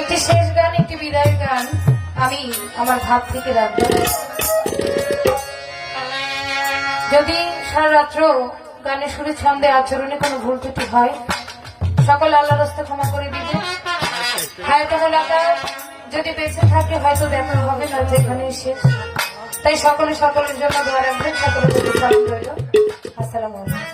একটি শেষ গান, একটি বিদায়ের গান আমি আমার ভাব থেকে রাখব। যদি সারা রাত্র গানের সুরে ছন্দে আচরণে কোনো ভুল ত্রুটি হয়, সকল আল্লাহ রাস্তা ক্ষমা করে দিবে। হায়াত মোলাকার যদি বেঁচে থাকে, হয়তো দেখা হবে না যেখানে শেষ তাই সকলে সকলের জন্য দোয়া রাখবেন, সকলের জন্য আসসালামু আলাইকুম।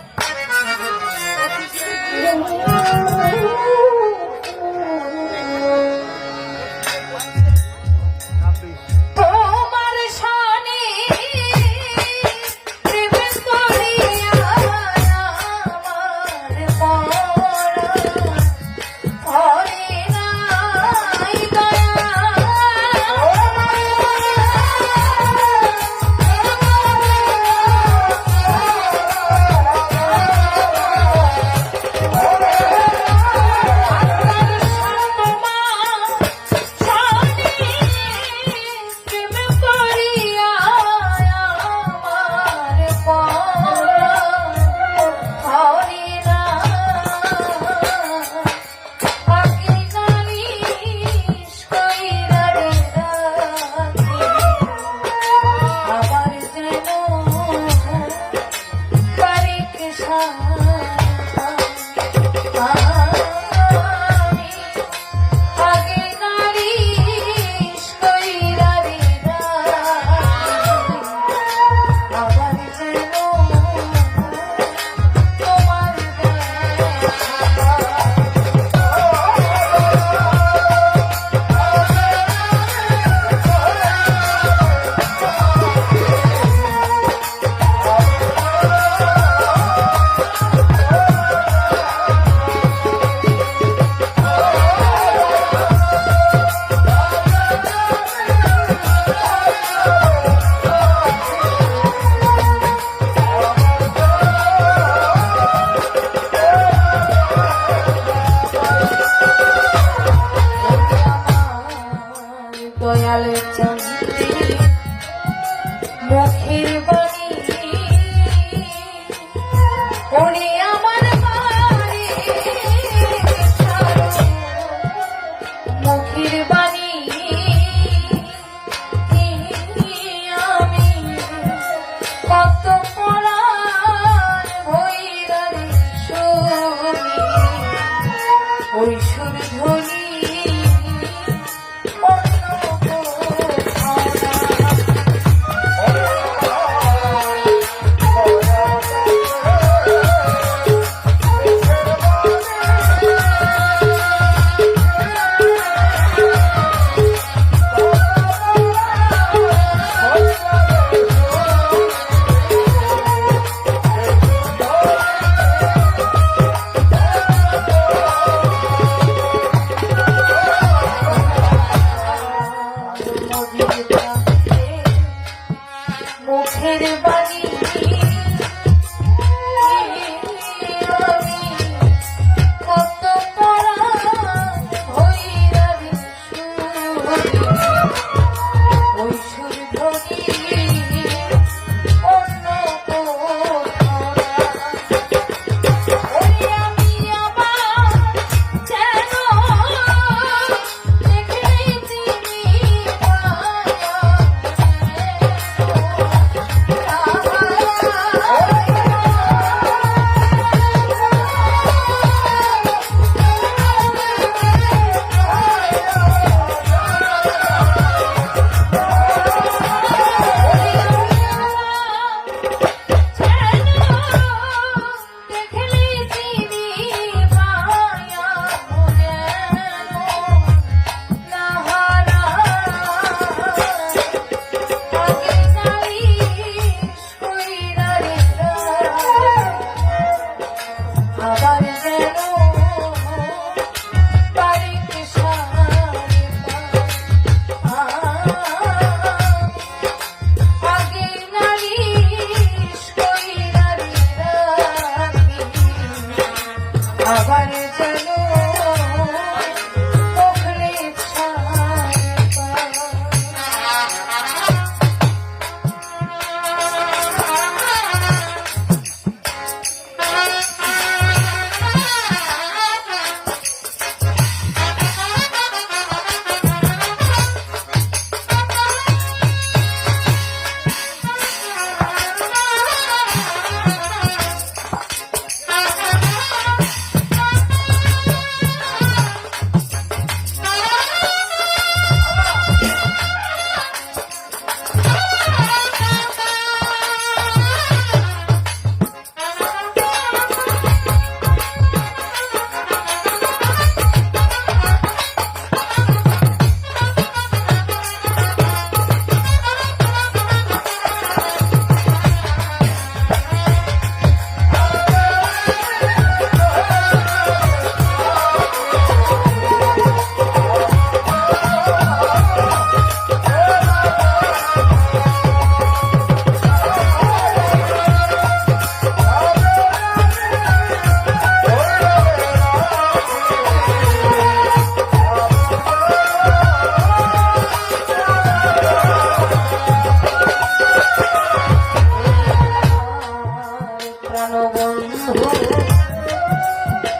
মুখের বাস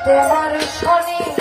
দেহার শনি।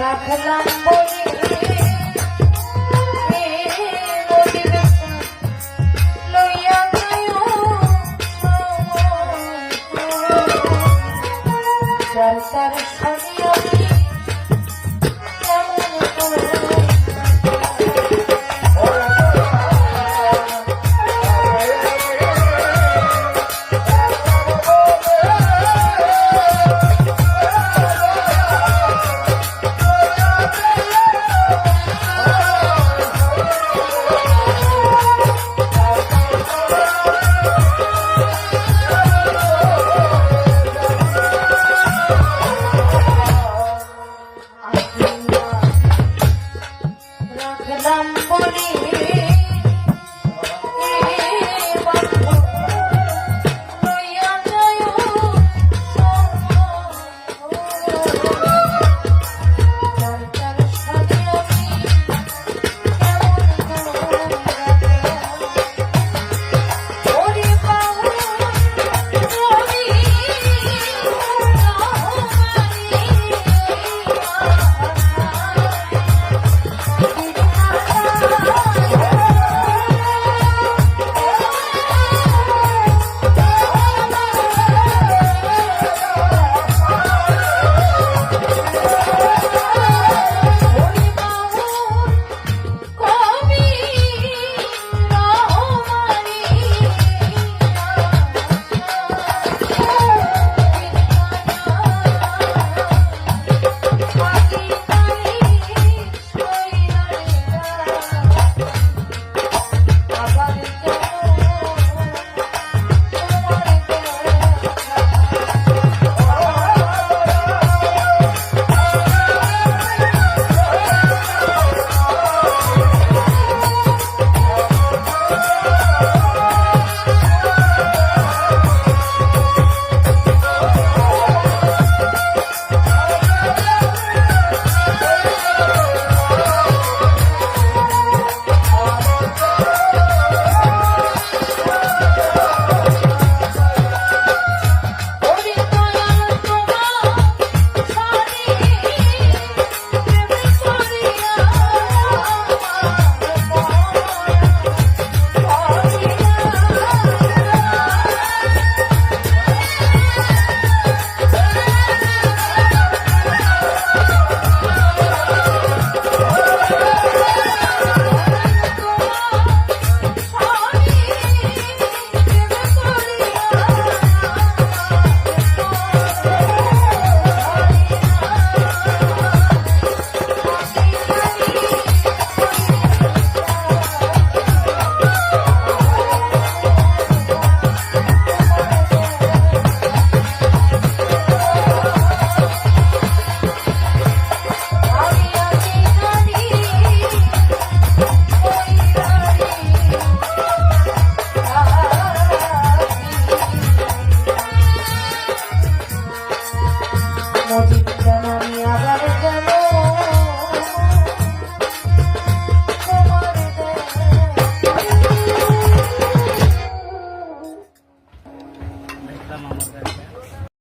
রাখলাম Jagadam Poli